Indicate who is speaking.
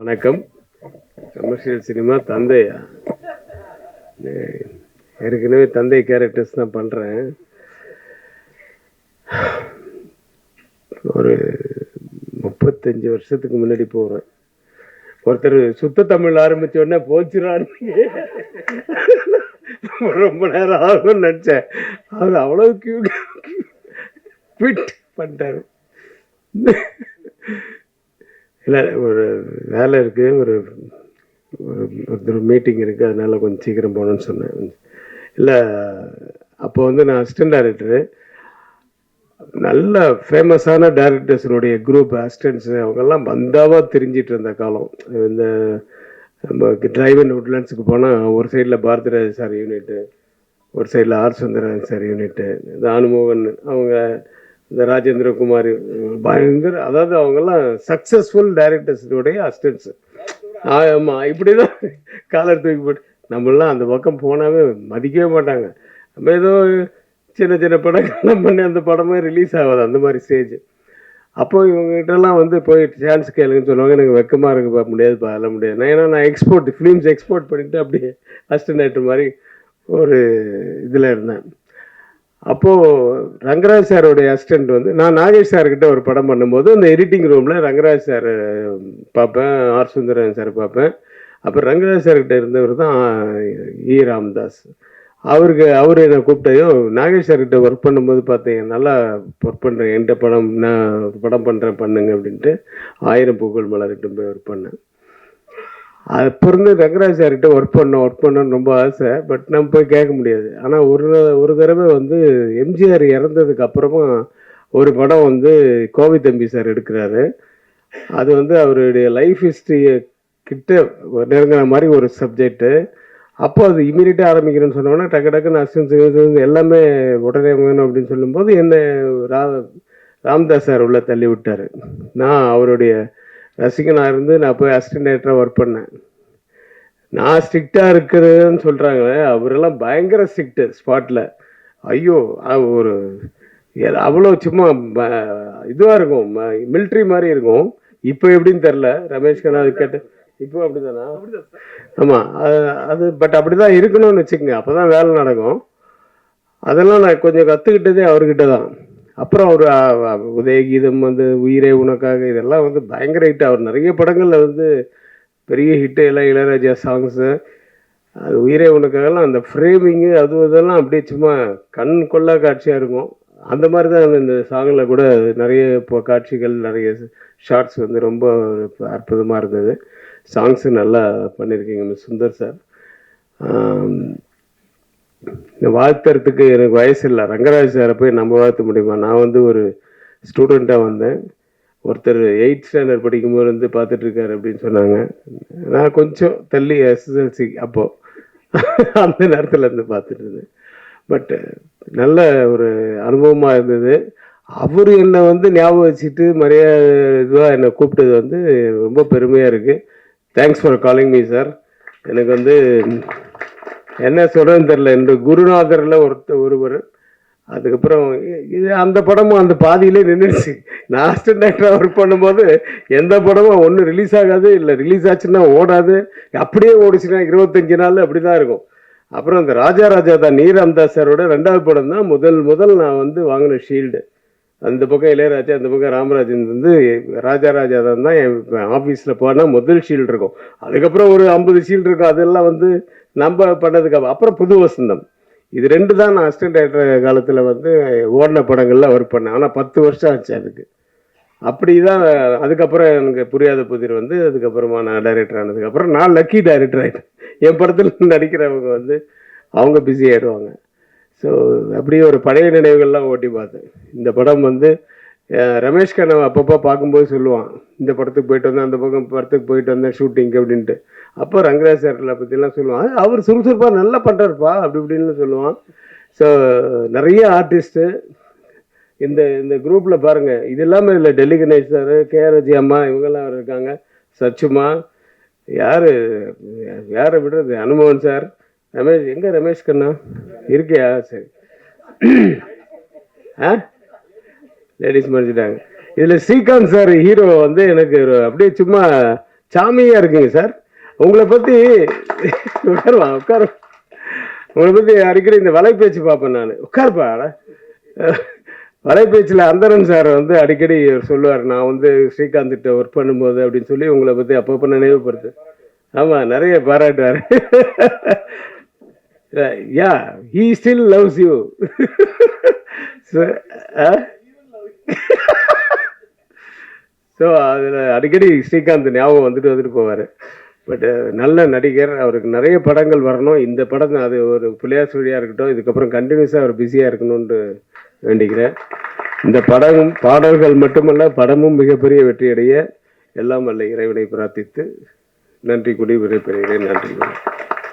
Speaker 1: வணக்கம். Commercial cinema தந்தையா ஏய், ஏற்கனவே தந்தை கேரக்டர்ஸ் தான் பண்ணுறேன் ஒரு முப்பத்தஞ்சு வருஷத்துக்கு முன்னாடி போகிறேன் ஒருத்தர் சுத்த தமிழ் ஆரம்பிச்ச உடனே போச்சுறான்னு ரொம்ப நேரம் ஆகும்னு நினச்சேன். அவர் அவ்வளோ க்யூட் ஃபிட் பண்ணிட்டாரு. இல்லை ஒரு வேலை இருக்குது ஒரு ஒரு மீட்டிங் இருக்குது அதனால் கொஞ்சம் சீக்கிரம் போகணுன்னு சொன்னேன். இல்லை அப்போ வந்து நான் அசிஸ்டன்ட் டைரக்டரு நல்ல ஃபேமஸான டேரக்டர்ஸினுடைய குரூப் அசிஸ்டன்ட்ஸு அவங்கெல்லாம் பந்தாவாக தெரிஞ்சிட்டு இருந்த காலம். இந்த நம்ம டிரைவன் உட்லண்ட்ஸுக்கு போனால் ஒரு சைடில் பாரதிராஜ் சார் யூனிட்டு ஒரு சைடில் R Sundaran sir unit Thanumohan அவங்க இந்த ராஜேந்திர குமார் பயங்கர அதாவது அவங்கெல்லாம் சக்ஸஸ்ஃபுல் டைரக்டர்ஸுடைய அசிஸ்டன்ஸு ஆமாம் இப்படி தான் காலர் தூக்கி போட்டு நம்மளாம் அந்த பக்கம் போனாவே மதிக்கவே மாட்டாங்க. நம்ம ஏதோ சின்ன சின்ன படங்கள்லாம் பண்ணி அந்த படமே ரிலீஸ் ஆகாது அந்த மாதிரி ஸ்டேஜ் அப்போ இவங்ககிட்டலாம் வந்து போய் சான்ஸ் கேளுங்கன்னு சொல்லுவாங்க. எனக்கு வெக்கமாக இருக்குப்பா முடியாதுப்பா அதெல்லாம் முடியாது. நான் ஏன்னா நான் எக்ஸ்போர்ட் ஃபிலிம்ஸ் எக்ஸ்போர்ட் பண்ணிட்டு அப்படியே அசிஸ்டன்ட் ஆக்டர் மாதிரி ஒரு இதில் இருந்தேன். அப்போது ரங்கராஜ் சாரோடைய அசிஸ்டண்ட் வந்து நான் நாகேஷ் சார்கிட்ட ஒரு படம் பண்ணும்போது அந்த எடிட்டிங் ரூமில் ரங்கராஜ் சார் பார்ப்பேன் ஆர் சுந்தரன் சார் பார்ப்பேன். அப்புறம் ரங்கராஜ் சார்கிட்ட இருந்தவர் தான் இ ராம்தாஸ். அவருக்கு அவர் என்னை கூப்பிட்டையும் நாகேஷ் சார்கிட்ட ஒர்க் பண்ணும்போது பார்த்தீங்க நல்லா ஒர்க் பண்ணுறேன் என்கிட்ட படம் நான் படம் பண்ணுறேன் பண்ணுங்க அப்படின்ட்டு ஆயிரம் பூக்கள் மலர்கிட்ட போய் ஒர்க் பண்ணேன். அப்போ இருந்து ரங்கராஜ் சார்கிட்ட ஒர்க் பண்ணோம் ஒர்க் பண்ணணும்னு ரொம்ப ஆசை. பட் நம்ம போய் கேட்க முடியாது. ஆனால் ஒரு ஒரு தடவை வந்து எம்ஜிஆர் இறந்ததுக்கு அப்புறமா ஒரு படம் வந்து கோவை தம்பி சார் எடுக்கிறாரு. அது வந்து அவருடைய லைஃப் ஹிஸ்ட்ரியை கிட்ட நெருங்கிற மாதிரி ஒரு சப்ஜெக்ட்டு அப்போ அது இமீடியட்டாக ஆரம்பிக்கிறேன்னு சொன்னோன்னா டக்கு டக்குன்னு அசிஸ்டன்ஸ் எல்லாமே உடனே வேணும் அப்படின்னு சொல்லும்போது என்னை ரா ராம்தாஸ் சார் உள்ள தள்ளி விட்டார். நான் அவருடைய ரசிகனாக இருந்து நான் போய் அசிஸ்டன்ட் ஒர்க் பண்ணேன். நான் ஸ்ட்ரிக்டாக இருக்கிறதுன்னு சொல்கிறாங்களே அவரெல்லாம் பயங்கர ஸ்ட்ரிக்ட்டு ஸ்பாட்டில் ஐயோ ஒரு அவ்வளோ சும்மா இதுவாக இருக்கும் மிலிட்ரி மாதிரி இருக்கும். இப்போ எப்படின்னு தெரில ரமேஷ் கண்ணா அது கேட்டு இப்போ அப்படிதானா? ஆமாம் அது பட் அப்படி தான் இருக்கணும்னு வச்சுக்கோங்க அப்போ தான் வேலை நடக்கும். அதெல்லாம் நான் கொஞ்சம் கற்றுக்கிட்டதே அவர்கிட்ட தான் அப்புறம் அவர் உதயகீதம் வந்து உயிரே உனக்காக இதெல்லாம் வந்து பயங்கர ஹிட் அவர் நிறைய படங்களில் வந்து பெரிய ஹிட்டு எல்லாம் இளையராஜா சாங்ஸு அது உயிரே உனக்காகலாம் அந்த ஃப்ரேமிங்கு அது இதெல்லாம் அப்படியே சும்மா கண் கொள்ளா காட்சியாக இருக்கும். அந்த மாதிரி தான் இந்த சாங்கில் கூட நிறைய இப்போ காட்சிகள் நிறைய ஷார்ட்ஸ் வந்து ரொம்ப அற்புதமாக இருந்தது. சாங்ஸு நல்லா பண்ணியிருக்கீங்க மிஸ் சுந்தர் சார் வாழ்த்துறதுக்கு எனக்கு வயசு இல்லை. ரங்கராஜ் சாரை போய் நம்ம வாழ்த்த முடியுமா? நான் வந்து ஒரு ஸ்டூடெண்ட்டாக வந்தேன். ஒருத்தர் எயிட் ஸ்டாண்டர்ட் படிக்கும்போது வந்து பார்த்துட்ருக்காரு அப்படின்னு சொன்னாங்க. நான் கொஞ்சம் தள்ளி எஸ்எஸ்எல்சி அப்போது அந்த நேரத்தில் இருந்து பார்த்துட்டு இருந்தேன். பட் நல்ல ஒரு அனுபவமாக இருந்தது. அவர் என்னை வந்து ஞாபகம் வச்சுட்டு மரியாதை இதுவாக என்னை கூப்பிட்டது வந்து ரொம்ப பெருமையாக இருக்குது thanks for calling me sir எனக்கு வந்து என்ன சொல்கிறேன்னு தெரில இந்த குருநாதரில் ஒருத்தர் ஒருவர். அதுக்கப்புறம் இது அந்த படமும் அந்த பாதியிலே நின்றுடுச்சு நான் அசிஸ்டன்ட் டேரக்டராக ஒர்க் பண்ணும்போது எந்த படமும் ஒன்றும் ரிலீஸ் ஆகாது இல்லை ரிலீஸ் ஆச்சுன்னா ஓடாது. அப்படியே ஓடிச்சுன்னா இருபத்தஞ்சு நாள் அப்படி தான் இருக்கும். அப்புறம் அந்த ராஜா ராஜா தான் நீர் ராம்தாஸ் சாரோட ரெண்டாவது படம் தான். முதல் முதல் நான் வந்து வாங்கின ஷீல்டு அந்த பக்கம் இளையராஜா அந்த பக்கம் ராமராஜன் வந்து ராஜா ராஜா தான் தான் என் ஆஃபீஸில் போனால் முதல் ஷீல்டு இருக்கும். அதுக்கப்புறம் ஒரு ஐம்பது ஷீல்டு இருக்கும். அதெல்லாம் வந்து நம்ம பண்ணதுக்கு அப்புறம் புது வசந்தம். இது ரெண்டு தான் நான் அசிஸ்டன்ட் டைரக்டர் காலத்தில் வந்து ஓடின படங்கள்லாம் ஒர்க் பண்ணேன். ஆனால் பத்து வருஷம் ஆச்சு அதுக்கு. அப்படி தான் அதுக்கப்புறம் எனக்கு புரியாத புதிர் வந்து அதுக்கப்புறமா நான் டைரக்டர் ஆனதுக்கப்புறம் நான் லக்கி டைரக்டர் ஆகிட்டேன் என் படத்தில் நடிக்கிறவங்க வந்து அவங்க பிஸி ஆயிடுவாங்க. ஸோ அப்படியே ஒரு பழைய நினைவுகள்லாம் ஓட்டி பார்த்தேன். இந்த படம் வந்து ரமேஷ் கண்ணா அப்பப்போ பார்க்கும்போது சொல்லுவான் இந்த படத்துக்கு போயிட்டு வந்தேன் அந்த பக்கம் படத்துக்கு போயிட்டு வந்தேன் ஷூட்டிங்க்கு அப்படின்ட்டு. அப்போ ரங்கராஜ் சார்ல பற்றிலாம் சொல்லுவான் அவர் சுறுசுறுப்பாக நல்லா பண்ணுறாருப்பா அப்படி இப்படின்னு சொல்லுவான். ஸோ நிறைய ஆர்டிஸ்ட்டு இந்த இந்த குரூப்பில் பாருங்கள் இது இல்லாமல் இதில் டெல்லி கணேஷ் சார் கேஆர்ஜி அம்மா இவங்கெல்லாம் இருக்காங்க சச்சுமா யார் யாரை விடுறது அனுமோகன் சார் ரமேஷ் எங்கே ரமேஷ் கண்ணா இருக்கியா? சரி. ஆ? லேடிஸ் மறைச்சிட்டாங்க இதில் ஸ்ரீகாந்த் சார் ஹீரோ வந்து எனக்கு அப்படியே சும்மா சாமியாக இருக்குங்க சார். உங்களை பற்றி உட்காருவா உட்காரு. உங்களை பற்றி அடிக்கடி இந்த வலைபேச்சு பார்ப்பேன் நான். உட்காருப்பா அட. அந்தரன் சார் வந்து அடிக்கடி சொல்லுவார் நான் வந்து ஸ்ரீகாந்த்கிட்ட ஒர்க் பண்ணும்போது அப்படின்னு சொல்லி உங்களை பற்றி அப்பப்போ நினைவுபடுத்து. ஆமாம் நிறைய பாராட்டுவார். Yeah he still loves you so அதில் அடிக்கடி ஸ்ரீகாந்த் ஞாபகம் வந்துட்டு வந்துட்டு போவார். பட் uh, நல்ல நடிகர். அவருக்கு நிறைய படங்கள் வரணும். இந்த படம் அது ஒரு பிள்ளையார் சுழியாக இருக்கட்டும். இதுக்கப்புறம் கண்டினியூஸாக அவர் பிஸியாக இருக்கணும்னு வேண்டிக்கிறேன். இந்த படம் பாடல்கள் மட்டுமல்ல படமும் மிகப்பெரிய வெற்றியடைய எல்லாம் அல்ல இறைவனை பிரார்த்தித்து நன்றி கூடி விடைபெறுகிறேன். நன்றி.